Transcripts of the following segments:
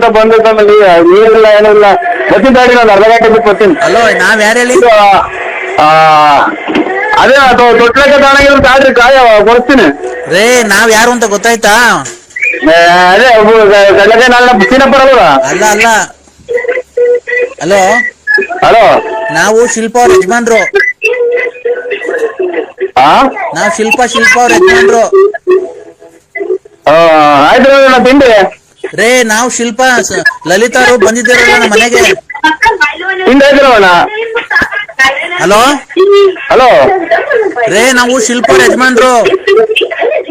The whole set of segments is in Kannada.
ಅಂತ ಬಂದ ನೀರಿಲ್ಲ ಏನಿಲ್ಲ ಬರ್ತೀನಿ ತಡಿ ನಾನು ಅರ್ಧ ಗಂಟೆ ಬಿಟ್ಟು ಬರ್ತೀನಿ. ಹಲೋ ನಾವ್ ಯಾರು ಹೇಳಿ? ಇದು, ಆ, ಅದೇ ಅದು ತೊಟ್ಲಕ್ಕೆ ತಗೊಂಡೋಗಿರೋ ತಾಳ್ರಿ ಕಾಯ ಕೊಡ್ತೀನಿ ರೇ ನಾವ್ ಯಾರು ಅಂತ ಗೊತ್ತಾಯ್ತಾ? ಏ, ಅದೇ ಗಡ್ಲಕ್ಕೆ ನಾನು ಅಲ್ಲ ಅಲ್ಲ. Hello hello? ನಾವು ಶಿಲ್ಪ ಅವ್ರ ಯಜಮಾನ್ರು. ಹಾ ನಾವ್ ಶಿಲ್ಪ ಶಿಲ್ಪ ಅವ್ರ ಯಜಮಾನ್ರು ಆ, ಆಯ್ತು ನೋಡಿ ನಾ ತಿಂಡಿ ರೇ ನಾವ್ ಶಿಲ್ಪ ಲಲಿತಾ ಅವ್ರು ಬಂದಿದ್ದೀರಲ್ಲ ನಮ್ಮ ಮನೆಗೆ. ತಿಂಡಿ ಆಯ್ತಿರವಣ್ಣ ಹಲೋ? ಹಲೋ? ರೇ ನಾವು ಶಿಲ್ಪ ಯಜಮಾನ್ರು.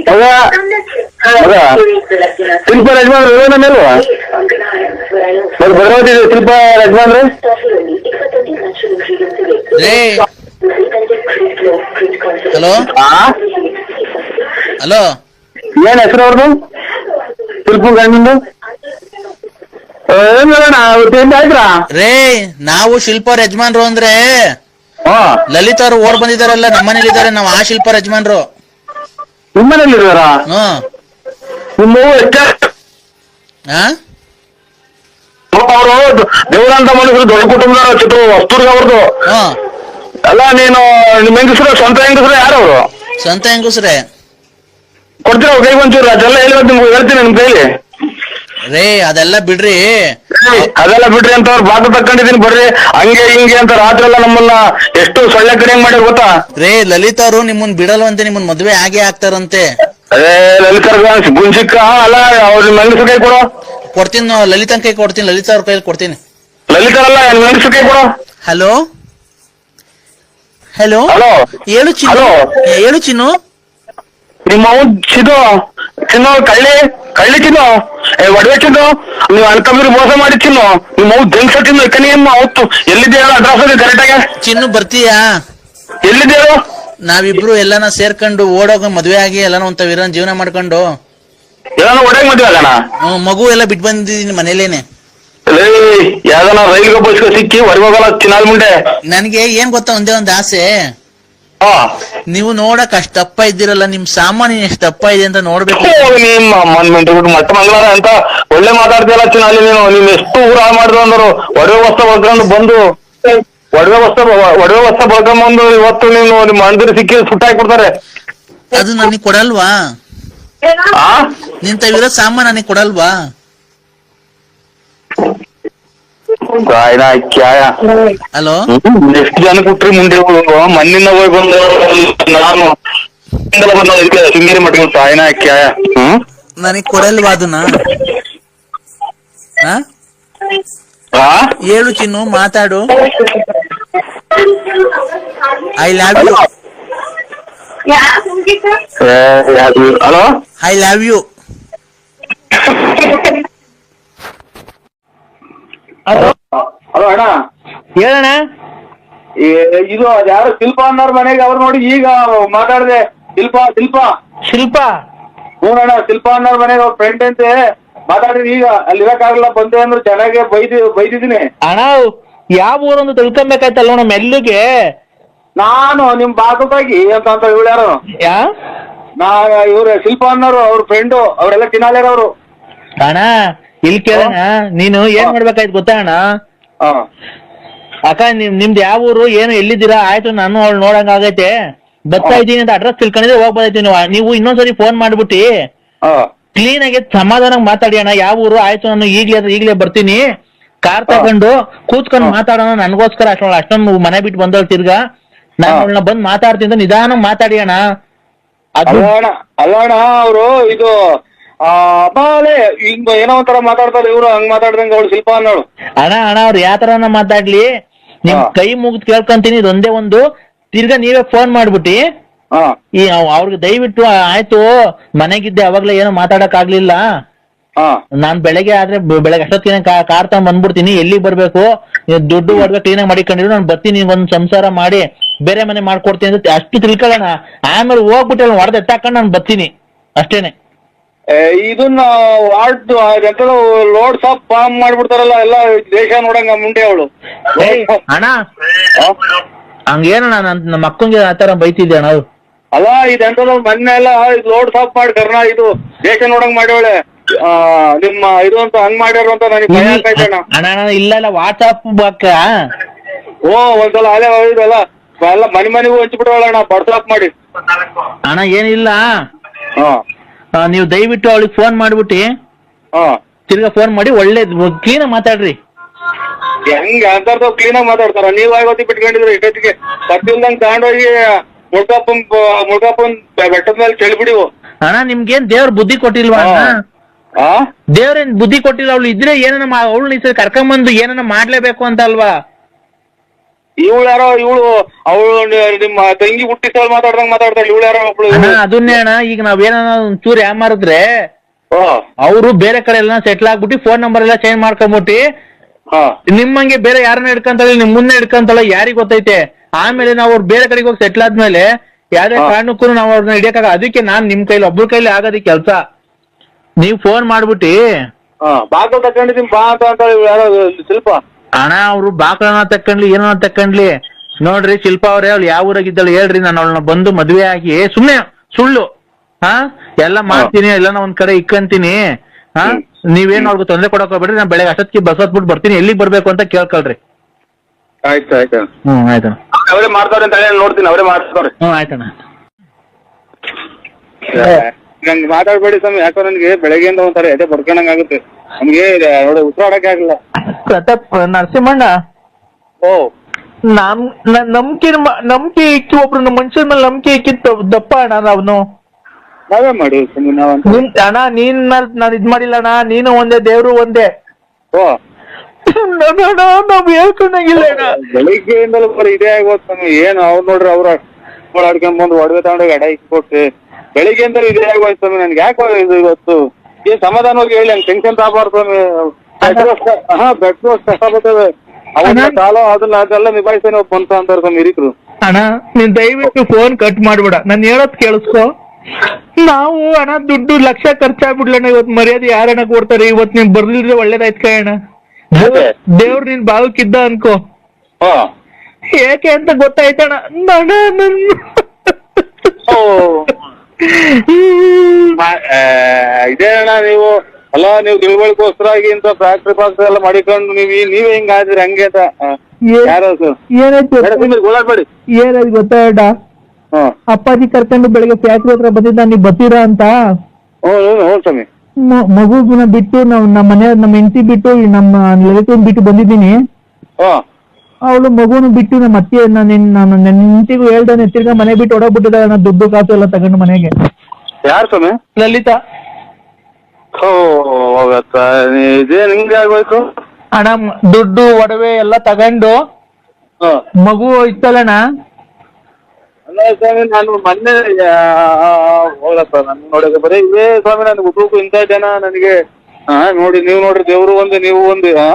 ಹೌದ ಹೌದ ಶಿಲ್ಪ ಯಜಮಾನ್ರು ಇವೇನ ಮೇಲ್ವ? ಮತ್ತೆ ಭದ್ರಾವತಿ ಶಿಲ್ಪ ಯಜಮಾನ್ರು? ರೇ. ಹಲೋ? ಹಲೋ? ಏನ್ ಹೆಸರು ಅವ್ರದ್ದು ಏನ್ ಹೇಳೋಣ ತಿಂಡಿ ರೇ ನಾವು ಶಿಲ್ಪ ಯಜಮಾನ್ರು ಅಂದ್ರೆ ಹಾ. ಅವರು ಅವ್ರು ಓಡ್ ಬಂದಿದಾರಲ್ಲ ನಮ್ಮ ಮನೇಲಿ ಇದಾರೆ ನಾವು ಆ ಶಿಲ್ಪ ಯಜಮಾನ್ರು. ನಿಮ್ಮನೇಲಿ ಇದಾರ ಹ್ಮ್ ನಿಮ್ಮ ಹಾ ಅವರು ದೇವರಂತ ಮನುಷ್ಯರು ದೊಡ್ಡ ಕುಟುಂಬದವರು ಚಿತ್ರ ವಸ್ತುರ್ಗ ಅವ್ರದ್ದು ಹ್ಮ್ ಅಲ್ಲ ನೀನು ನಿಮ್ಮ ಹೆಂಗಸರು ಸ್ವಂತ ಹೆಂಗಸರು ಯಾರು ಅವರು ಸ್ವಂತ ಹೆಂಗುಸ್ರೆ. ಕೊಡ್ತೀರ ಕೈ ಒಂಚೂರು? ಅದೆಲ್ಲ ಹೇಳ್ಬೇಕು ನಿಮ್ಗೆ ಹೇಳ್ತೀನಿ ನಿಮ್ ಕೈಲಿ. ರೇ ಅದೆಲ್ಲ ಬಿಡ್ರಿ. ಅದೆಲ್ಲ ಬಿಡ್ರಿ ಅಂತ ಅವ್ರ ಬಾತ ತಕೊಂಡಿದೀನಿ ಬರ್ರಿ. ಹಂಗೆ ಹಿಂಗೆ ಅಂತ ರಾತ್ರಿ ಎಲ್ಲ ನಮ್ಮನ್ನ ಎಷ್ಟು ಸೊಳ್ಳೆ ಕಡೆ ಮಾಡಿ ಗೊತ್ತಾ? ರೇ ಲಲಿತಾ ಅವರು ನಿಮ್ಮನ್ ಬಿಡಲ್ವಂತೆ ನಿಮ್ಮನ್ ಮದ್ವೆ ಆಗೇ ಆಗ್ತಾರಂತೆ. ಅದೇ ಲಲಿತರ ಗುಂಜಿಕ್ಕ ಅಲ್ಲ ಅವ್ರ ಮಂಗಸು ಕೈ ಕೊಡು. ಕೊಡ್ತೀನಿ ನಾವು ಲಲಿತನ್ ಕೈ ಕೊಡ್ತೀನಿ ಲಲಿತಾ ಅವ್ರ ಕೈಲಿ ಕೊಡ್ತೀನಿ. ಲಲಿತರಲ್ಲ ಅಲ್ಲ ಮಂಗಸು ಕೈ ಕೊಡು. ಹಲೋ? ಹಲೋ? ಹಲೋ? ಹೇಳು ಚಿನ್ನು ಹಲೋ. ಹೇಳು ಚಿನ್ನು. ನಿಮ್ಮ ಅವ್ನ್ ಚಿದು ಚಿನ್ನು ಕಳ್ಳಿ ಕಳ್ಳಿ ಚಿನ್ನು ಏ ಒಡವೆ ಚಿನ್ನು ನೀವು ಅನ್ಕಂಬಿರು ಮೋಸ ಮಾಡಿ ಚಿನ್ನು ನಿಮ್ಮ ಅವ್ ಜಂಗ್ಸ ತಿನ್ನು ಕನಿ ಅಮ್ಮ ಅವತ್ತು ಎಲ್ಲಿದೆಯಾ ಅಡ್ರೆಸ್ ಕರೆಕ್ಟ್ ಆಗಿ ಚಿನ್ನು ಬರ್ತೀಯಾ? ಎಲ್ಲಿದೆಯೋ ನಾವಿಬ್ರು ಎಲ್ಲಾನ ಸೇರ್ಕೊಂಡು ಓಡೋಗ ಮದ್ವೆ ಆಗಿ ಎಲ್ಲಾನ ಒಂತ ವೀರನ್ ಜೀವನ ಮಾಡ್ಕೊಂಡು. ಎಲ್ಲಾನ ಒಡೆಗ್ ಮದ್ವೆ ಆಗೋಣ ಹ್ಮ್, ಮಗು ಎಲ್ಲ ಬಿಟ್ ಬಂದಿದ್ದೀನಿ ಮನೇಲೇನೆ. ಲೇ ಯಾವ್ದಾನ ರೈಲ್ಗೆ ಬಸ್ಗೆ ಸಿಕ್ಕಿ ಹೊರಗೆ ಹೋಗಲ್ಲ ಚಿನ್ನಾಲ್ ಮುಂಡೆ ನನ್ಗೆ ಏನ್ ಗೊತ್ತಾ ಒಂದೇ ಒಂದ್ ಆಸೆ? ನೀವು ನೋಡಕ್ ಅಷ್ಟ ದಪ್ಪ ಇದ್ದೀರಲ್ಲ ನಿಮ್ ಸಾಮಾನ್ಯ ಎಷ್ಟ್ ದಪ್ಪ ಇದೆ ಅಂತ ನೋಡ್ಬೇಕು. ನಿಮ್ಮ ಮನ್ ಮೆಂಟು ಬಿಟ್ಟು ಮತ್ತೆ ಮಂಗಳವಾರ ಅಂತ ಒಳ್ಳೆ ಮಾತಾಡ್ತೀಯಲ್ಲ ಚಿನ್ನಲ್ಲಿ ನೀನು? ನೀನ್ ಎಷ್ಟು ಊರ ಮಾಡಿದ್ರು ಅಂದರು? ಒಡವೆ ವಸ್ತ್ರ ಬರ್ಕೊಂಡು ಬಂದು. ಒಡವೆ ವಸ್ತ್ರ ಒಡವೆ ವಸ್ತ್ರ ಬರ್ಕೊಂಬಂದು ಇವತ್ತು ನೀನು ನಿಮ್ಮ ಅಣ್ಣದಿರು ಸಿಕ್ಕಿ ಸುಟ್ಟಾಕ್ಬಿಡ್ತಾರೆ ಅದು ನನಗೆ ಕೊಡಲ್ವಾ? ನಿಂತ ನಿಂತವಿರೋ ಸಾಮಾನ್ ನನಗೆ ಕೊಡಲ್ವಾ? ಗಾಯನ ಕ್ಯಾಯ ಹಲೋ ಎಷ್ಟು ಜನ ಕೊಟ್ರಿ ಮುಂದೆ ಮಣ್ಣಿನ ಹೋಗಿ ಬಂದು ನಾನು ಹಿಂದೆಲ್ಲ ಬಂದು ಇದಕ್ಕೆ ಶೃಂಗೇರಿ ಮಟ್ಟಿಗೆ ತಾಯಿನ ಕ್ಯಾಯ ಹ್ಮ್ ನನಗ್ ಕೊಡಲ್ವಾ ಅದನ್ನ ಹಾ ಆ ಹೇಳು ಚಿನ್ನು ಮಾತಾಡು I love you hello I love you hello? ಅಣ್ಣ. ಹೇಳಣ ಏ- ಇದು ಯಾರು ಶಿಲ್ಪ ಅನ್ನೋರ್ ಮನೆಗೆ ಅವ್ರು ನೋಡಿ ಈಗ ಮಾತಾಡಿದೆ. ಶಿಲ್ಪ ಶಿಲ್ಪ. ಶಿಲ್ಪ? ಹ್ಞೂನಣ್ಣ ಶಿಲ್ಪ ಅನ್ನೋರ್ ಮನೆಗೆ ಅವ್ರ ಫ್ರೆಂಡ್ ಅಂತೆ. ಮಾತಾಡಿದ್ರಿ ಈಗ ಅಲ್ಲಿ ಇರಕ್ಕಾಗಲ್ಲ ಬಂದೆ ಅಂದ್ರೆ ಚೆನ್ನಾಗಿ ಬೈದಿ ಬೈದಿದ್ದೀನಿ. ಅಣ್ಣ ಯಾವ ಊರೊಂದು ತಿಳ್ಕೊಬೇಕಾಯ್ತಲ್ಲ ನಮ್ಮ ಮೆಲ್ಲುಗೆ. ನಾನು ನಿಮ್ ಬಾಗಿ ಅಂತ ಅಂತ ಇವ್ರು ಯಾರು? ಯಾ? ನಾ ಇವ್ರ ಶಿಲ್ಪ ಅನ್ನೋರು ಅವ್ರ ಫ್ರೆಂಡು ಅವರೆಲ್ಲ ಚಿನ್ನಾಲೇರವ್ರು ಅಣ್ಣ ಇಲ್ಲಿ ಕೇಳೋಣ ನೀನು ಏನ್ ಮಾಡ್ಬೇಕಾಯ್ತು ಗೊತ್ತಾ ಅಣ್ಣ? ಹಾ. ಅಕ್ಕ ನಿಮ್ ನಿಮ್ದು ಯಾವ ಊರು ಏನು ಎಲ್ಲಿದ್ದೀರಾ? ಆಯ್ತು ನಾನು ಅವಳು ನೋಡಂಗ ಆಗೈತೆ. ಬರ್ತಾ ಇದ್ದೀನಿ ಅಂತ ಅಡ್ರೆಸ್ ತಿಳ್ಕೊಂಡಿದ್ರೆ ಹೋಗ್ಬೋದೈತಿ ನೀವು. ನೀವು ಇನ್ನೊಂದ್ಸರಿ ಫೋನ್ ಮಾಡ್ಬಿಟ್ಟಿ. ಹಾ. ಕ್ಲೀನ್ ಆಗಿ ಸಮಾಧಾನ ಮಾತಾಡಿ ಅಣ್ಣ. ಯಾವ ಊರು? ಆಯ್ತು ನಾನು ಈಗ್ಲೇ ಈಗ್ಲೇ ಬರ್ತೀನಿ. ಕಾರ್ ತಗೊಂಡು ಕೂತ್ಕೊಂಡು ಮಾತಾಡೋಣ. ನನ್ಗೋಸ್ಕರ ಅಷ್ಟೊಂದು ಅಷ್ಟೊಂದು ಮನೆ ಬಿಟ್ಟು ಬಂದವಳು ತಿರ್ಗಾ. ನಾನು. ಅವಳನ್ನ ಬಂದ್ ಮಾತಾಡ್ತೀನಿ ನಿಧಾನ ಮಾತಾಡಿ ಅಣ್ಣ. ಅದು ಅಲ್ಲ ಅಣ್ಣ ಅವರು ಇದು ಆ ಬಾಲೆ ಹಿಂಗ್ ಏನೋ ಒಂಥರ ಮಾತಾಡ್ತಾರೆ ಇವ್ರು ಹಂಗ್ ಮಾತಾಡ್ದಂಗ ಅವಳು ಶಿಲ್ಪ ಅನ್ನೋಳು. ಅಣ್ಣ ಅಣ್ಣ ಅವ್ರು ಯಾವ ತರನ ಮಾತಾಡ್ಲಿ? ನಿಮ್ ಕೈ ಮುಗಿದ್ ಕೇಳ್ಕೊಂತೀನಿ ಇದೊಂದೇ ಒಂದು. ತಿರ್ಗಾ ನೀವೇ ಫೋನ್ ಮಾಡ್ಬಿಟ್ಟಿ. ಹಾ. ಈ ಅವ್- ಅವ್ರಿಗೆ ದಯವಿಟ್ಟು ಆಯ್ತು ಮನೆಗಿದ್ದೆ ಅವಾಗ್ಲೇ ಏನೋ ಮಾತಾಡಕ್ ಆಗ್ಲಿಲ್ಲ ಹಾ. ನಾನ್ ಬೆಳಗ್ಗೆ ಆದ್ರೆ ಬೆ- ಬೆಳಗ್ಗೆ ಅಷ್ಟೊತ್ತಿನ ಕಾರ್ ತಗೊಂಡ್ ಬಂದ್ಬಿಡ್ತೀನಿ ಎಲ್ಲಿ ಬರ್ಬೇಕು? ನೀವ್ ದುಡ್ಡು ಒಡವೆ ಕ್ಲೀನ್ ಆಗಿ ಮಾಡಿಕೊಂಡಿರು ನಾನು ಬರ್ತೀನಿ ಒಂದ್ ಸಂಸಾರ ಮಾಡಿ ಬೇರೆ ಮನೆ ಮಾಡ್ಕೊಡ್ತೀನಿ ಅಂತ ಅಷ್ಟು ತಿಳ್ಕೊಳ್ಳೋಣ ಆಮೇಲೆ ಹೋಗ್ಬಿಟ್ಟು ಹೊಡೆದ ಎತ್ತಾಕೊಂಡು ನಾನು ಬರ್ತೀನಿ ಅಷ್ಟೇನೆ. ಇದನ್ನ ವಾರ್ಡ್ ಲೋಡ್ ಸಾಪ್ ಫಾರ್ಮ್ ಮಾಡ್ಬಿಡ್ತಾರಲ್ಲ ಎಲ್ಲ ದೇಶ ನೋಡಂಗ ಮುಂಡೆ ಅವಳು. ಅಣ್ಣ. ಹಂಗೇನಣ್ಣ ನನ್ ನಮ್ಮ ಅಕ್ಕಂಗೆ ಆತರ ಬೈತಿದ್ದೆ ಅಣ್ಣ ಅವ್ರು. ಅಲ್ಲ ಎಂತ ಮೊನ್ನೆ ಎಲ್ಲ ಲೋಡ್ ಸಾಪ್ ಮಾಡಿ ಕರ್ನಾ ಇದು ದೇಶ ನೋಡಂಗ್ ಮಾಡ್ಯವಳೆ ನಿಮ್ಮ ಇದು ಅಂತ ಹಂಗ್ ಮಾಡ್ಯಾರ ಅಂತ ನನಗೆ ಭಯ ಆಗ್ತೈತೆ ಅಣ್ಣ. ಇಲ್ಲ ಇಲ್ಲ ವಾಟ್ಸಪ್ ಬಕ್ಕ. ಓ ಒಂದ್ಸಲ ಅಲ್ಲೇ ಇದಲ್ಲ ಎಲ್ಲ ಮನೆ ಮನೆಗೂ ಹಂಚ್ಬಿಟ್ಟವಳ ಅಣ್ಣ ಬಡ್ಸಾಕ್ ಮಾಡಿ. ಅಣ್ಣ ಏನಿಲ್ಲ. ಹಾ. ನೀವು ದಯವಿಟ್ಟು ಅವಳಿಗೆ ಫೋನ್ ಮಾಡ್ಬಿಟ್ಟು ಹಾ. ತಿರ್ಗಾ ಫೋನ್ ಮಾಡಿ ಒಳ್ಳೆ ಕ್ಲೀನ್ ಮಾತಾಡ್ರಿ. ಹೆಂಗ್ ಅಂತರ್ದವ್ ಕ್ಲೀನ್ ಆಗಿ ಮಾತಾಡ್ತಾರ? ನೀವ್ ಆಗೋತಿ ಬಿಟ್ಕೊಂಡಿದ್ರಿ ಇಷ್ಟೊತ್ತಿಗೆ ಕತ್ತಿಲ್ದಂಗ್ ತಗೊಂಡೋಗಿ ಮುಳ್ಕಪ್ಪನ್ ಮುಳ್ಕಪ್ಪನ್ ಬೆಟ್ಟದ ಮೇಲೆ ಚೆಲ್ಬಿಡಿವು ಅಣ್ಣ ನಿಮ್ಗೇನ್ ದೇವ್ರ ಬುದ್ಧಿ ಕೊಟ್ಟಿಲ್ವಾ ಅಣ್ಣ? ಆ? ದೇವ್ರೇನ್ ಬುದ್ಧಿ ಕೊಟ್ಟಿಲ್ಲ ಅವ್ಳು ಇದ್ರೆ ಏನನ್ನ ಅವಳು ಸರಿ ಕರ್ಕೊಂಬಂದು ಏನನ್ನ ಮಾಡ್ಲೇಬೇಕು ಅಂತ ಅಲ್ವಾ? ಇವಳು ಯಾರೋ ಇವಳು ಅವಳು ನಿಮ್ಮ ತಂಗಿ ಹುಟ್ಟಿಸಲ್ ಮಾತಾಡ್ದಂಗ್ ಮಾತಾಡ್ತಾಳೆ ಇವಳು ಯಾರೋ ಒಬ್ಳು. ಅಣ್ಣ ಅದನ್ನೇ ಅಣ್ಣ ಈಗ ನಾವೇನ ಒಂಚೂರು ಯಾಮಾರಿದ್ರೆ ಓ ಅವರು ಬೇರೆ ಕಡೆ ಎಲ್ಲ ಸೆಟ್ಲ್ ಆಗ್ಬಿಟ್ಟು ಫೋನ್ ನಂಬರ್ ಎಲ್ಲ ಚೇಂಜ್ ಮಾಡ್ಕೊಂಬಿಟ್ಟಿ ಹಾ. ನಿಮ್ಮಂಗೆ ಬೇರೆ ಯಾರನ್ನ ಹಿಡ್ಕಂತಾಳೆ ನಿಮ್ ಮುಂದೆ ಹಿಡ್ಕಂತಾಳೆ ಯಾರಿಗ್ ಗೊತ್ತೈತೆ? ಆಮೇಲೆ ನಾವು ಅವ್ರು ಬೇರೆ ಕಡೆಗೆ ಹೋಗಿ ಸೆಟ್ಲ್ ಆದ್ಮೇಲೆ ಯಾವ್ದೇ ಕಾರಣಕ್ಕೂ ನಾವು ಅವ್ರನ್ನ ಹಿಡಿಯಕ್ಕಾಗ ಅದಕ್ಕೆ ನಾನ್ ನಿಮ್ ಕೈಲಿ ಒಬ್ರ ಕೈಲಿ ಆಗದಿ ಕೆಲ್ಸ. ನೀವ್ ಫೋನ್ ಮಾಡ್ಬಿಟ್ಟಿ. ಬಾಕಲ್ ತಕೊಂಡಿದ್ದೀನಿ ಬಾ ಅಂತ ಅಂತಾಳೆ ಇವ್ಳು ಯಾರೋ ಶಿಲ್ಪ. ಅಣ್ಣ ಅವ್ರು ಬಾಕಳನ ತಕ್ಕಂಡ್ಲಿ ಏನೋ ತಕೊಂಡ್ಲಿ ನೋಡ್ರಿ ಶಿಲ್ಪ ಅವ್ರೆ ಅವ್ಳು ಯಾವ ಊರಾಗಿದ್ದಾಳೆ ಹೇಳ್ರಿ ನಾನು ಅವಳನ್ನ ಬಂದು ಮದ್ವೆ ಆಗಿ ಸುಮ್ನೆ ಸುಳ್ಳು ಹಾ? ಎಲ್ಲ ಮಾಡ್ತೀನಿ ಎಲ್ಲ ಒಂದ್ ಕಡೆ ಇಕ್ಕಂತೀನಿ ಹಾ. ನೀವೇನ್ ಅವ್ರಿಗೆ ತೊಂದರೆ ಕೊಡಕ್ ಹೋಗ್ಬೇಡ್ರಿ ನಾನು ಬೆಳಗ್ಗೆ ಅಷ್ಟೊತ್ತಿಗೆ ಬಸ್ ಹತ್ಬಿಟ್ಟು ಬರ್ತೀನಿ ಎಲ್ಲಿಗೆ ಬರ್ಬೇಕು ಅಂತ ಕೇಳ್ಕೊಳ್ರಿ. ಆಯ್ತು ಆಯ್ತು. ಹ್ಮ್ ಆಯ್ತಣ್ಣ. ಅವರೇ ಮಾಡ್ತಾರೆ ಅಂತ ಹೇಳಿ ನೋಡ್ತೀನಿ ಅವರೇ ಹ್ಮ್ ಆಯ್ತಣ್ಣ ನಂಗೆ ಮಾತಾಡ್ಬೇಡಿ ಸ್ವಾಮಿ ಯಾಕೋ ನನಗೆ ಬೆಳಗ್ಗೆಯಿಂದ ಒಂಥರ ಎದೆ ಬಡ್ಕೊಂಡಂಗ್ ಇದೆ ನೋಡಿ ಉಸಿರಾಡಕ್ಕೆ ಆಗಲ್ಲ ಪ್ರತಾಪ್ ನರಸಿಂಹಣ್ಣ. ಓ. ನಮ್ ನ- ನಂಬಿಕೆ ಮ- ನಂಬಿಕೆ ಇಕ್ಕಿ ಒಬ್ರು ನಮ್ಮ ಮನುಷ್ಯನ ಮೇಲೆ ನಂಬಿಕೆ ಇಕ್ಕಿತ್ತು ದಪ್ಪ ಅಣ್ಣ ಅವನು ನಾವೇ ಮಾಡಿ ಸ್ವಾಮಿ ನಾವಂತ. ನಿನ್ ಅಣ್ಣ ನೀನ್ ಮೇಲೆ ನಾನು ಇದ್ ಮಾಡಿಲ್ಲ ಅಣ್ಣ ನೀನು ಒಂದೇ ದೇವ್ರು ಒಂದೇ. ಓ. ಅಣ್ಣ, ನಾವ್ ಹೇಳ್ಕೊಂಡಂಗಿಲ್ಲ ಅಣ್ಣ. ಬೆಳಿಗ್ಗೆಯಿಂದಲೂ ಬರೀ ಇದೇ ಆಗೋದು ಸ್ವಾಮಿ ಏನು ಅವ್ರು ನೋಡ್ರಿ ಅವ್ರ ಓಡಾಡ್ಕೊಂಡ್ ಬಂದು ಒಡವೆ ತಗೊಂಡೋಗಿ ಅಡ ಇಟ್ಕೊಟ್ಟು ಬೆಳಿಗ್ಗೆಯಿಂದಲೂ ಇದೇ ಆಗೋಯ್ತು ಸ್ವಾಮಿ ನನ್ಗೆ ಯಾಕೆ ಇದು ಇವತ್ತು? ಏನ್ ಸಮಾಧಾನವಾಗಿ ಹೇಳಿ ಹಂಗ್ ಟೆನ್ಷನ್ ತಗೋಬಾರ್ದು ಬೆಟ್ರು ಹಾ ಬೆಟ್ರು ಕಷ್ಟ ಅವನ್ನ ಸಾಲ ಅದನ್ನ ಅದೆಲ್ಲ ನಿಭಾಯಿಸ್ತೇನೆ ಬಂತ ಅಂತಾರೆ ಸ್ವಾಮಿ ಹಿರಿಕರು. ಅಣ್ಣ ನೀನ್ ದಯವಿಟ್ಟು ಫೋನ್ ಕಟ್ ಮಾಡ್ಬೇಡ. ನಾನು ಹೇಳೋದ್ ಕೇಳಿಸ್ಕೋ. ನಾವು ಅಣ್ಣ ದುಡ್ಡು ಲಕ್ಷ ಖರ್ಚಾಗ್ಬಿಡ್ಲಣ್ಣ ಇವತ್ತು ಮರ್ಯಾದೆ ಯಾರಣ್ಣ ಕೊಡ್ತಾರೆ? ಇವತ್ತು ನೀನ್ ಬರ್ಲಿಲ್ರಿ ಒಳ್ಳೇದಾಯ್ತು ಕಣ ಅಣ್ಣ. ದೇವ್ರು ನಿನ್ ಭಾಗಕ್ಕಿದ್ದ ಅನ್ಕೋ. ಹಾ. ಏಕೆ ಅಂತ ಗೊತ್ತಾಯ್ತಣ್ಣ. ಅಣ್ಣ ನನ್ ಓ. ಇದೇ ಅಣ್ಣ ನೀವು. ಅಲ್ಲ ನೀವು ತಿಳುವಳಿಕೋಸ್ಕರ ಇಂತ ಫ್ಯಾಕ್ಟ್ರಿ ಪಾಸ್ ಎಲ್ಲ ಮಾಡಿಕೊಂಡು ನೀವು ನೀವೇ ಹಿಂಗ ಆದ್ರಿ ಹಂಗೆ ಅಂತ. ಯಾರು ಸರ್? ಏನಾಯ್ತು? ಗೊತ್ತಾಯ್ತ ಅಪ್ಪಾಜಿ ಕರ್ಕೊಂಡು ಬೆಳಿಗ್ಗೆ ಫ್ಯಾಕ್ಟ್ರಿ ಹತ್ರ ಬಂದಿದ್ದ ನೀವ್ ಬತ್ತೀರಾ ಅಂತ? ಓ ಹ್ಞೂ ಹ್ಞೂ ಸ್ವಾಮಿ. ಮ- ಮಗುನ ಬಿಟ್ಟು ನಾವ್ ನಮ್ಮ ಮನೆ ನಮ್ಮ ಹೆಂಡತಿ ಬಿಟ್ಟು ನಮ್ಮ ರಿಲೇಟಿವ್ ಬಿಟ್ಟು ಬಂದಿದ್ದೀನಿ. ಹಾ. ಅವಳು ಮಗುನ ಬಿಟ್ಟು ನಮ್ಮ ಅತ್ತೆ ನಾನು ನಾನು ನನ್ನ ಹೇಳ್ದೆ ಹೇಳ್ದಾನೆ ತಿರ್ಗಾ ಮನೆ ಬಿಟ್ಟು ಹೊಡೋಗ್ಬಿಟ್ಟಿದ್ದಾಳೆ ನಾನು ದುಡ್ಡು ಕಾಸು ಎಲ್ಲ ತಗೊಂಡು ಮನೆಗೆ. ಯಾರು ಸ್ವಾಮಿ? ಲಲಿತಾ. ಓ ಅಣ್ಣ ಇದೇ ಆಗೋಯ್ತು ಮ್- ದುಡ್ಡು ಒಡವೆ ಎಲ್ಲ ತಗೊಂಡು ಹಾ. ಮಗು ಇತ್ತಲ್ಲಣ್ಣ? ಅಲ್ಲ ಸ್ವಾಮಿ ನಾನು ಮೊನ್ನೆ ಹೋಗಪ್ಪ ನಾನು ನೋಡಿದ್ರೆ ಬರೀ ಇದೇ ಸ್ವಾಮಿ ನನ್ಗೆ ಇಂತ ಜನ ನನಗೆ ಹಾ ನೋಡಿ ನೀವು ನೋಡ್ರಿ ದೇವ್ರು ಒಂದು ನೀವು ಒಂದು ಹಾ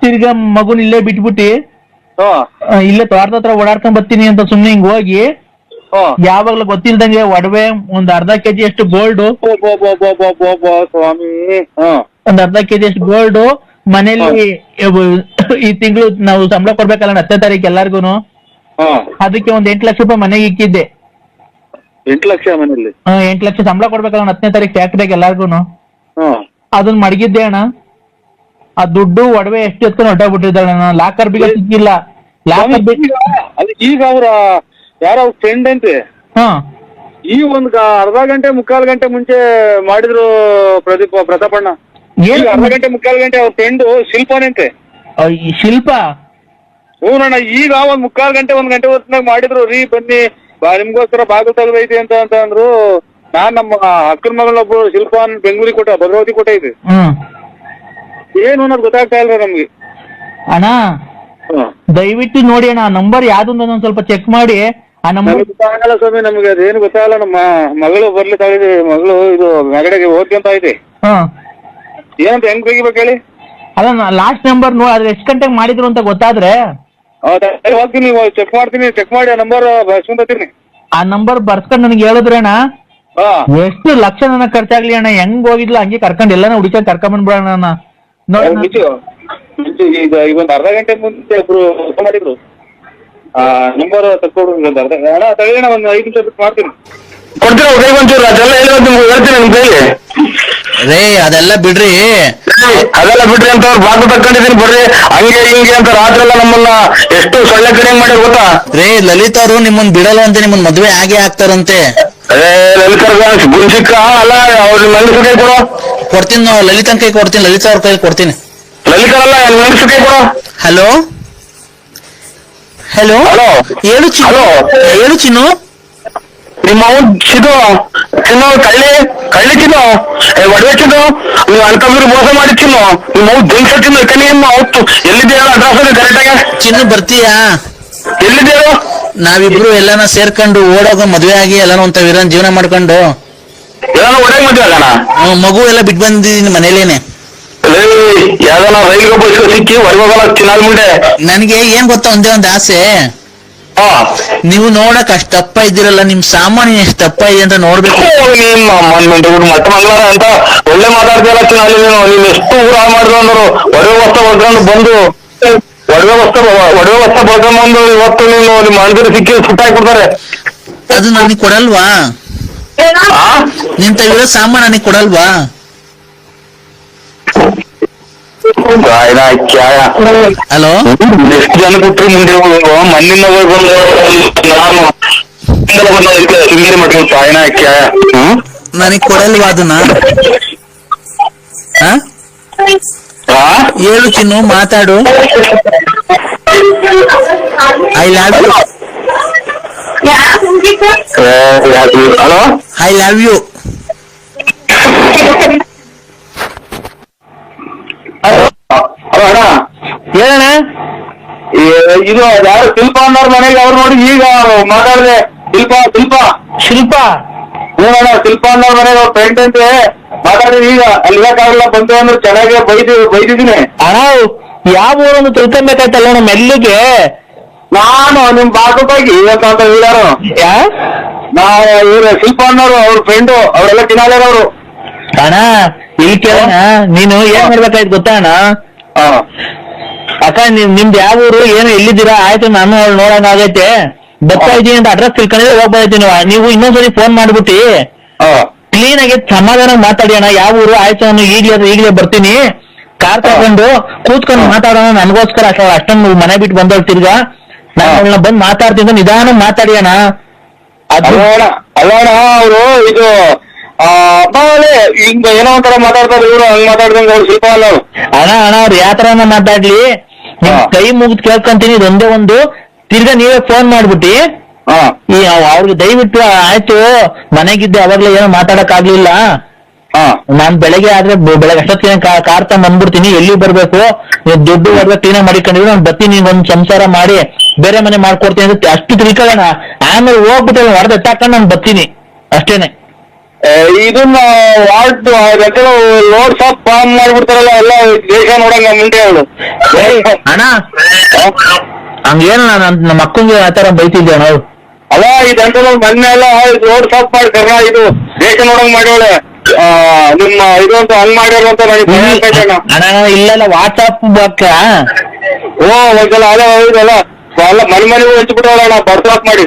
ತಿರ್ಗಾ ಮಗುನ ಇಲ್ಲೇ ಬಿಟ್ಬಿಟ್ಟಿ ಹಾ. ಆ, ಇಲ್ಲೇ ತೋಟದ ಹತ್ರ ಓಡಾಡ್ಕೊಂಡ್ ಬರ್ತೀನಿ ಅಂತ ಸುಮ್ನೆ ಹಿಂಗ್ ಹೋಗಿ ಹಾ. ಯಾವಾಗ್ಲೂ ಗೊತ್ತಿಲ್ದಂಗೆ ಒಡವೆ ಒಂದ್ ಅರ್ಧ ಕೆಜಿ ಅಷ್ಟು ಗೋಲ್ಡ್ ಸ್ವಾಮಿ. ಹಾ. ಒಂದ್ ಅರ್ಧ ಕೆಜಿ ಅಷ್ಟು ಗೋಲ್ಡ್ ಮನೇಲಿ ಈ ತಿಂಗಳು ನಾವು ಸಂಬಳ ಕೊಡ್ಬೇಕಲ್ಲ ಹತ್ತನೇ ತಾರೀಕು ಎಲ್ಲಾರ್ಗುನು. ಹಾ. ಅದಕ್ಕೆ ಒಂದ್ ಎಂಟ್ ಲಕ್ಷ ರೂಪಾಯಿ ಮನೆಗೆ ಇಕ್ಕಿದ್ದೆ. ಎಂಟು ಲಕ್ಷ ಮನೇಲಿ ಆ, ಎಂಟ್ ಲಕ್ಷ ಸಂಬಳ ಕೊಡ್ಬೇಕಲ್ಲ ಹತ್ತನೇ ತಾರೀಕು ಫ್ಯಾಕ್ಟ್ರಿಗೆ ಎಲ್ಲಾರ್ಗುನು. ಹಾ. ಅದನ್ನ ಮಡಗಿದ್ದೆ ಅಣ್ಣ. ಆ ದುಡ್ಡು ಒಡವೆ ಎಷ್ಟು ಎತ್ಕೊಂಡು ಹೊಟ್ಟೋಗ್ಬಿಟ್ಟಿದ್ದಾಳೆ ಅಣ್ಣ ಲಾಕರ್ ಬಿಗ ಸಿಕ್ಕಿಲ್ಲ. ಲಾಕರ್ ಬಿ ಈಗ ಅದು ಈಗ ಅವ್ರ ಯಾರೋ ಫ್ರೆಂಡ್ ಅಂತೆ. ಹಾ. ಈ ಒಂದ್ ಗ- ಅರ್ಧ ಗಂಟೆ ಮುಕ್ಕಾಲ್ ಗಂಟೆ ಮುಂಚೆ ಮಾಡಿದ್ರು ಪ್ರದೀಪ್ ಪ್ರತಾಪಣ್ಣ ಏನ್ ಈಗ ಅರ್ಧ ಗಂಟೆ ಮುಕ್ಕಾಲ್ ಗಂಟೆ ಅವ್ರ ಫ್ರೆಂಡ್ ಶಿಲ್ಪನಂತೆ. ಆ, ಈ ಶಿಲ್ಪ? ಹೂನಣ್ಣ ಈಗ ಒಂದ್ ಮುಕ್ಕಾಲ್ ಗಂಟೆ ಒಂದ್ ಗಂಟೆ ಹೊತ್ತಿನಾಗ ಮಾಡಿದ್ರು ರೀ ಬನ್ನಿ ಬಾ ನಿಮ್ಗೋಸ್ಕರ ಬಾಗಿಲು ತೆಗ್ದೈತಿ ಅಂತ ಅಂತ ಅಂದ್ರು. ನಾನ್ ನಮ್ಮ ಅಕ್ಕನ ಮಗಳೊಬ್ರು ಶಿಲ್ಪ ಬೆಂಗಳೂರಿಗೆ ಕೊಟ್ಟ ಭದ್ರಾವತಿ ಕೊಟ್ಟೈತಿ ಹ್ಮ್. ಏನು ಅನ್ನೋದು ಗೊತ್ತಾಗ್ತಾ ಇಲ್ಲ ನಮ್ಗೆ. ಅಣ್ಣ ಹ್ಮ್. ದಯವಿಟ್ಟು ನೋಡಿ ಅಣ್ಣ ನಂಬರ್ ಯಾವ್ದು ಅಂತ ಒಂದ್ ಸ್ವಲ್ಪ ಚೆಕ್ ಮಾಡಿ. ಆ ನಂಬರ್ ನಮಗೆ ಗೊತ್ತಾಗಲ್ಲ ಸ್ವಾಮಿ ನಮ್ಗೆ ಅದೇನು ಗೊತ್ತಾಗಲ್ಲ. ನಮ್ಮ ಮಗಳು ಬರ್ಲಿ ತಾಳಿದೆ. ಮಗಳು ಇದು ಮೆಗಡೆಗೆ ಓದ್ಕೊಂತ ಐತಿ ಹಾ. ಏನಂತ ಹೆಂಗ್ ತೆಗಿಬೇಕು ಹೇಳಿ ಅಲ್ಲ ಲಾಸ್ಟ್ ನಂಬರ್ ನೋಡಿ ಅದ್ರ ಎಷ್ಟು ಗಂಟೆಗೆ ಮಾಡಿದ್ರು ಅಂತ ಗೊತ್ತಾದ್ರೆ. ಹೌದಾ? ಸರಿ, ಹೋಗ್ತೀನಿ ಚೆಕ್ ಮಾಡ್ತೀನಿ ಚೆಕ್ ಮಾಡಿ ಆ ನಂಬರ್ ಬರ್ಸ್ಕೊಂತೀನಿ ಆ ನಂಬರ್ ಬರ್ಸ್ಕೊಂಡು ನನಗೆ ಹೇಳಿದ್ರೆ ಅಣ್ಣ ಹಾ. ಎಷ್ಟು ಲಕ್ಷ ನನ್ನ ಖರ್ಚಾಗ್ಲಿ ಅಣ್ಣ ಹೆಂಗ್ ಹೋಗಿದ್ಲ ಹಂಗೆ ಕರ್ಕೊಂಡು ಎಲ್ಲಾನ ಹುಡುಕ ಕರ್ಕೊಂಡ್ ಬಂದ್ಬಿಡೋಣ ಅಣ್ಣ. ಅವ್ರು ಈಗ ಒಂದು ಅರ್ಧ ಗಂಟೆ ಮುಂಚೆ ಒಬ್ರು ಫೋನ್ ಮಾಡಿದ್ರು ಆ ನಂಬರ್ ತಕ್ಕೊಡು ಒಂದು ಅರ್ಧ ಅಣ್ಣ ತಗೊಳ್ಳಿ ಒಂದು ಐದು ನಿಮಿಷ ಬಿಟ್ಟು ಮಾಡ್ತೀನಿ ಕೊಡ್ತೀರಾ ಕೈ ಒಂಚೂರು ಅದೆಲ್ಲ ಹೇಳಿರೋದು ನಿಮ್ಗೆ ಹೇಳ್ತೀನಿ ನಿಮ್ ಕೈಲಿ ರೇ ಅದೆಲ್ಲ ಬಿಡ್ರಿ. ಅದೆಲ್ಲ ಬಿಡ್ರಿ ಅಂತ ಅವ್ರು ಬಾಕು ತಕ್ಕೊಂಡಿದೀನಿ ಬರ್ರಿ. ಹಂಗೆ ಹಿಂಗೆ ಅಂತ ರಾತ್ರಿ ಎಲ್ಲ ನಮ್ಮನ್ನ ಎಷ್ಟು ಸೊಳ್ಳೆ ಕಡೆ ಮಾಡಿ ಗೊತ್ತಾ? ರೇ ಲಲಿತ್ ಅವರು ನಿಮ್ಮನ್ ಬಿಡಲ್ಲ ಅಂತ ನಿಮ್ಮನ್ ಮದ್ವೆ ಆಗೇ ಆಗ್ತಾರಂತೆ. ಅದೇ ಲಲಿತರ ಗುಂಜಿಕ್ಕ ಅಲ್ಲ ಅವ್ರ ನಂಗಸು ಕೈ ಕೊಡು. ಕೊಡ್ತೀನಿ ನಾವು ಲಲಿತನ್ ಕೈ ಕೊಡ್ತೀನಿ ಲಲಿತಾ ಅವ್ರ ಕೈ ಕೊಡ್ತೀನಿ ಹಲೋ? ಹಲೋ? ಹೇಳು ಚಿನ್ನು. ಹೇಳು ಚಿನ್ನು. ನಿಮ್ಮ ಚಿದು ಚಿನ್ನು. ಕಳ್ಳಿ. ಕಳ್ಳಿ ಚಿನ್ನು. ಒಡವೆ ಚಿನ್ನು. ನೀವು ಅನ್ಕಂದ್ರೆ ಮೋಸ ಮಾಡಿ ಚಿನ್ನು. ನಿಮ್ಮ ಅವ್ನು ದಿನಸ ಚಿನ್ನು ಕಣಿ ನಿಮ್ಮ ಅವತ್ತು ಎಲ್ಲಿದೆಯಾ ಅಡ್ರೆಸ್ ಕರೆಕ್ಟ್ ಆಗಿ? ಚಿನ್ನು ಬರ್ತೀಯಾ? ಎಲ್ಲಿದೆಯೋ ನಾವಿಬ್ರು ಎಲ್ಲಾನ ಸೇರ್ಕೊಂಡು ಓಡೋಗ ಮದ್ವೆ ಆಗಿ ಎಲ್ಲಾನು ಅಂತ ವಿರನ್ ಜೀವನ ಮಾಡ್ಕೊಂಡು. ಏನೋ ಒಡೆಗೆ ಮದ್ವೆ ಆಗೋಣ ಹ್ಮ್, ಮಗು ಎಲ್ಲ ಬಿಟ್ಟು ಬಂದಿದ್ದೀನಿ ಮನೇಲೇನೆ. ಯಾವ್ದಾನ ರೈಲ್ ಬಸ್ ಸಿಕ್ಕಿ ಹೊರಗೋಗಲ್ಲ ಚಿನ್ನಾಲ್ ಮುಂದೆ. ನನಗೆ ಏನ್ ಗೊತ್ತಾ ಒಂದೇ ಒಂದ್ ಆಸೆ. ಹಾ. ನೀವು ನೋಡಕ್ ಅಷ್ಟ್ ದಪ್ಪ ಇದ್ದೀರಲ್ಲ ನಿಮ್ ಸಾಮಾನ್ಯ ಎಷ್ಟ್ ದಪ್ಪ ಇದೆ ಅಂತ ನೋಡ್ಬೇಕು. ನಿಮ್ಮ ಮಣ್ಣು ಮಟ್ಟ ಮಂಗಳಾರ ಅಂತ ಒಳ್ಳೆ ಮಾತಾಡ್ತೀಯಲ್ಲ ಚಿನ್ನಾಲಿ ನೀನು. ನೀನ್ ಎಷ್ಟು ಊರ ಮಾಡಿದ್ರು ಅಂದರು ಒಡವೆ ವಸ್ತ್ರ ಬರ್ಕೊಂಡು ಬಂದು ಒಡವೆ ವಸ್ತ್ರ ಒಡವೆ ವಸ್ತ್ರ ಬರ್ಕೊಂಡು ಬಂದು ಇವತ್ತು ನೀನು ನಿಮ್ಮ ಅಣ್ಣದಿರು ಸಿಕ್ಕಿ ಸುಟ್ಟಾಕ್ಬಿಡ್ತಾರೆ. ಅದು ನನಗೆ ಕೊಡಲ್ವಾ? ಆ ನಿಂತ ಸಾಮಾನ್ ನನಗೆ ಕೊಡಲ್ವಾ ಗಾಯನ ಕ್ಯಾಯ ಹಲೋ ಎಷ್ಟು ಜನ ಕೊಟ್ರು ಮುಂದೆ ಹೋಗುವ ಮಣ್ಣಿನ ಹೋಗಿ ಬಂದು ನಾನು ಹಿಂದೆಲ್ಲ ಬಂದು ಅದಕ್ಕೆ ಶೃಂಗೇರಿ ಮಠ ತಾಯಿನ ಕ್ಯಾಯ ಹ್ಮ್ ನನಗ್ ಕೊಡಲ್ವಾ ಅದನ್ನ ಆ? ಆ? ಹೇಳು ಚಿನ್ನು ಮಾತಾಡು I love you hello I love you ಹೇಳಣ್ಣ ಇದು ಯಾರು ಶಿಲ್ಪ ಅನ್ನೋರ್ ಮನೆಗೆ ಅವ್ರು ನೋಡಿ ಈಗ ಮಾತಾಡಿದೆ. ಶಿಲ್ಪ ಶಿಲ್ಪ. ಶಿಲ್ಪ? ನೋಡೋಣ ಶಿಲ್ಪ ಅನ್ನೋರ್ ಮನೆಗೆ ಅವ್ರ ಫ್ರೆಂಡ್ ಅಂತೆ ಈಗ. ಅಲ್ಲಿಗಾಗಲ್ಲ ಬಂತು ಅಂದ್ರೆ ಚೆನ್ನಾಗಿ ಬೈದಿ ಬೈದಿದ್ದೀನಿ. ಅಣ್ಣ ಯಾವ ಊರೊಂದು ತಿಳ್ಕೊಬೇಕಾಯ್ತಲ್ಲ ನಮ್ಮ ಮೆಲ್ಲಿಗೆ. ನಾನು ನಿಮ್ ಬಾಗಿ ಇವತ್ತ ಅಂತ ಹೇಳಿದಾರು. ಯಾ? ಇವ್ರು ಶಿಲ್ಪ ಅನ್ನೋರು ಅವ್ರ ಫ್ರೆಂಡು ಅವರೆಲ್ಲ ತಿನ್ನಾಲೇರವ್ರು ಅಣ್ಣ ಇಲ್ಲಿ ಕೇಳೋಣ ನೀನು ಏನ್ ಮಾಡ್ಬೇಕಾಯ್ತು ಗೊತ್ತಾ ಅಣ್ಣ? ಹಾ. ಅಕ್ಕ ನಿಮ್ ನಿಮ್ದು ಯಾವ ಊರು ಏನು ಎಲ್ಲಿದ್ದೀರಾ? ಆಯ್ತು ನಾನು ಅವ್ಳು ನೋಡಂಗ ಆಗೈತೆ. ಬರ್ತಾ ಇದೀನಿ ಅಂತ ಅಡ್ರೆಸ್ ತಿಳ್ಕೊಂಡಿದ್ರೆ ಹೋಗ್ತಾ ನೀವು. ನೀವು ಇನ್ನೊಂದ್ಸರಿ ಫೋನ್ ಮಾಡ್ಬಿಟ್ಟು. ಹಾ. ಕ್ಲೀನ್ ಆಗಿ ಸಮಾಧಾನ ಮಾತಾಡಿ ಅಣ್ಣ. ಯಾವ ಊರು ಆಯ್ತು ನಾನು ಈಗ್ಲೇ ಈಗ್ಲೇ ಬರ್ತೀನಿ. ಕಾರ್ ತಗೊಂಡು ಕೂತ್ಕೊಂಡು ಮಾತಾಡೋಣ. ನನಗೋಸ್ಕರ ಅಷ್ಟ ಅಷ್ಟೊಂದು ಮನೆ ಬಿಟ್ಟು ಬಂದವ್ರು ತಿರ್ಗಾ. ನಾನು ಅವ್ಳನ್ನ ಬಂದು ಮಾತಾಡ್ತೀನಿ ನಿಧಾನ ಮಾತಾಡಿ ಅಣ್ಣ ಅದು ಅಲ್ಲೋಣ ಅಲ್ಲೋಣ ಅವರು ಇದು ಆ ಅಪ್ಪಾವಳೆ ಹಿಂಗ ಏನೋ ಒಂಥರ ಮಾತಾಡ್ತಾರೆ ಇವ್ರು ಹಂಗ್ ಮಾತಾಡ್ದಂಗ ಅವ್ರು ಶಿಲ್ಪ ಅನ್ನೋರು ಅಣ್ಣ ಅಣ್ಣ ಅವ್ರು ಯಾವ ತರನ ಮಾತಾಡ್ಲಿ. ನಿಮ್ ಹಾ. ಕೈ ಮುಗಿದ್ ಕೇಳ್ಕೊಂತೀನಿ ಇದೊಂದೇ ಒಂದು. ತಿರ್ಗಾ ನೀವೇ ಫೋನ್ ಮಾಡ್ಬಿಟ್ಟಿ. ಹಾ. ಈ ಅವ್- ಅವ್ರಿಗೆ ದಯವಿಟ್ಟು ಆಯ್ತು ಮನೆಗಿದ್ದೆ ಅವಾಗ್ಲೇ ಏನೋ ಮಾತಾಡಕ್ ಆಗ್ಲಿಲ್ಲ. ನಾನ್ ಬೆಳಗ್ಗೆ ಆದ್ರೆ ಬೆ- ಬೆಳಗ್ಗೆ ಅಷ್ಟೊತ್ತಿನ ಕಾ- ಕಾರ್ ತಗೊಂಡ್ ಬಂದ್ಬಿಡ್ತೀನಿ. ಎಲ್ಲಿ ಬರ್ಬೇಕು? ನೀವ್ ದುಡ್ಡು ಹೊಡೆದ ಕ್ಲೀನ್ ಮಾಡಿಕೊಂಡಿದ್ರೆ ನಾನು ಬರ್ತೀನಿ ಒಂದ್ ಸಂಸಾರ ಮಾಡಿ ಬೇರೆ ಮನೆ ಮಾಡ್ಕೊಡ್ತೀನಿ ಅಂತ ಅಷ್ಟು ತಿಳ್ಕೊಳ್ಳೋಣ. ಆಮೇಲೆ ಹೋಗ್ಬಿಟ್ಟು ಹೊಡೆದ ಎತ್ತಾಕೊಂಡು ನಾನು ಬರ್ತೀನಿ. ಅಷ್ಟೇನೆ. ಏ, ಇದನ್ನ ವಾರ್ಡ್ ಲೋಡ್ ಸಾಪ್ ಫಾರ್ಮ್ ಮಾಡ್ಬಿಡ್ತಾರಲ್ಲ ಎಲ್ಲ ದೇಶ ನೋಡಂಗ ಮುಂದೆ ಅವಳು ಅಣ್ಣ. ಹಂಗೇನು ನಾನು ನಮ್ಮ ಅಕ್ಕಂಗೆ ಆ ತರ ಬೈತಿದ್ದೆ ಅಣ್ಣ ಅಲ್ಲ ಇದಂತ ಮೊನ್ನೆ ಎಲ್ಲ ಲೋಡ್ ಶಾಪ್ ಮಾಡಿ ಕರ್ನ ಇದು ದೇಶ ನೋಡಂಗ್ ಮಾಡ್ಯವಳೆ ನಿಮ್ಮ ಇದು ಅಂತ ಹಂಗ್ ಮಾಡ್ಯಾರ ಅಂತ ನನಗೆ ಭಯ ಆಗ್ತೈತೆ ಅಣ್ಣ. ಅಣ್ಣ ಇಲ್ಲೆಲ್ಲ ವಾಟ್ಸಪ್ ಬಕ್ಕ ಓ ಒಂದ್ಸಲ ಅದೇ ಹೌದಲ್ಲ. ಎಲ್ಲ ಮನೆ ಮನೆಗೂ ಹಂಚ್ಬಿಟ್ಟವಲ್ಲ ಅಣ್ಣ ಬರ್ತಾಕ್ ಮಾಡಿ.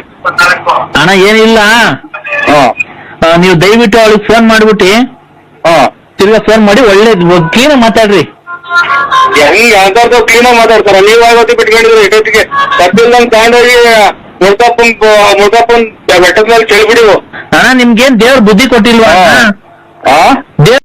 ಅಣ್ಣ ಏನಿಲ್ಲ. ಹಾ. ಆ, ನೀವು ದಯವಿಟ್ಟು ಅವಳಿಗೆ ಫೋನ್ ಮಾಡ್ಬಿಟ್ಟಿ ಹಾ. ತಿರ್ಗಾ ಫೋನ್ ಮಾಡಿ ಒಳ್ಳೇದು ಕ್ಲೀನ್ ಮಾತಾಡ್ರಿ. ಹೆಂಗ್ ಅಂತವ್ರದ್ದು ಕ್ಲೀನ್ ಆಗಿ ಮಾತಾಡ್ತಾರ? ನೀವ್ ಆಗೋತಿ ಬಿಟ್ಕೊಂಡಿದ್ರೆ ಇಷ್ಟೊತ್ತಿಗೆ ತಪ್ಪಿಲ್ದಂಗ್ ತಗೊಂಡೋಗಿ ಮುಳ್ಕಪ್ಪನ್ ಮುಳ್ಕಪ್ಪನ್ ಬೆಟ್ಟದ ಮೇಲೆ ಕೇಳ್ಬಿಡಿವು ಅಣ್ಣ ನಿಮ್ಗೇನ್ ದೇವ್ರ ಬುದ್ಧಿ ಕೊಟ್ಟಿಲ್ವಾ ಅಣ್ಣ? ಹಾ ದೇವ್ರ